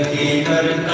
की दरकार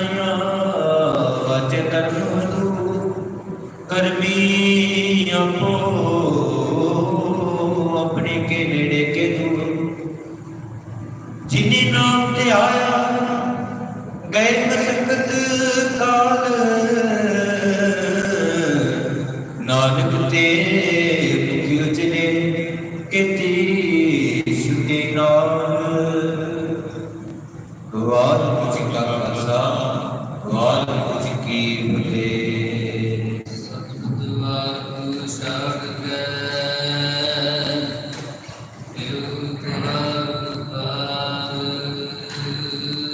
ਕਰਮੂ ਕਰਮੀ ਆਪੋ ਆਪਣੇ ਕੇ ਨੇੜੇ ਕੇ ਦੂਰ ਜਿਨੇ ਨਾਮ ਤੇ ਆਇਆ ਗਏ ਮਸਕਤ ਕਾਲ, ਨਾਨਕ ਤੇ ਦੁਖੀ ਉਚਨੇ ਕੇਤੀ ਸੁਤੇ ਨਾਮ। ਵਾਹਿਗੁਰੂ ही मिले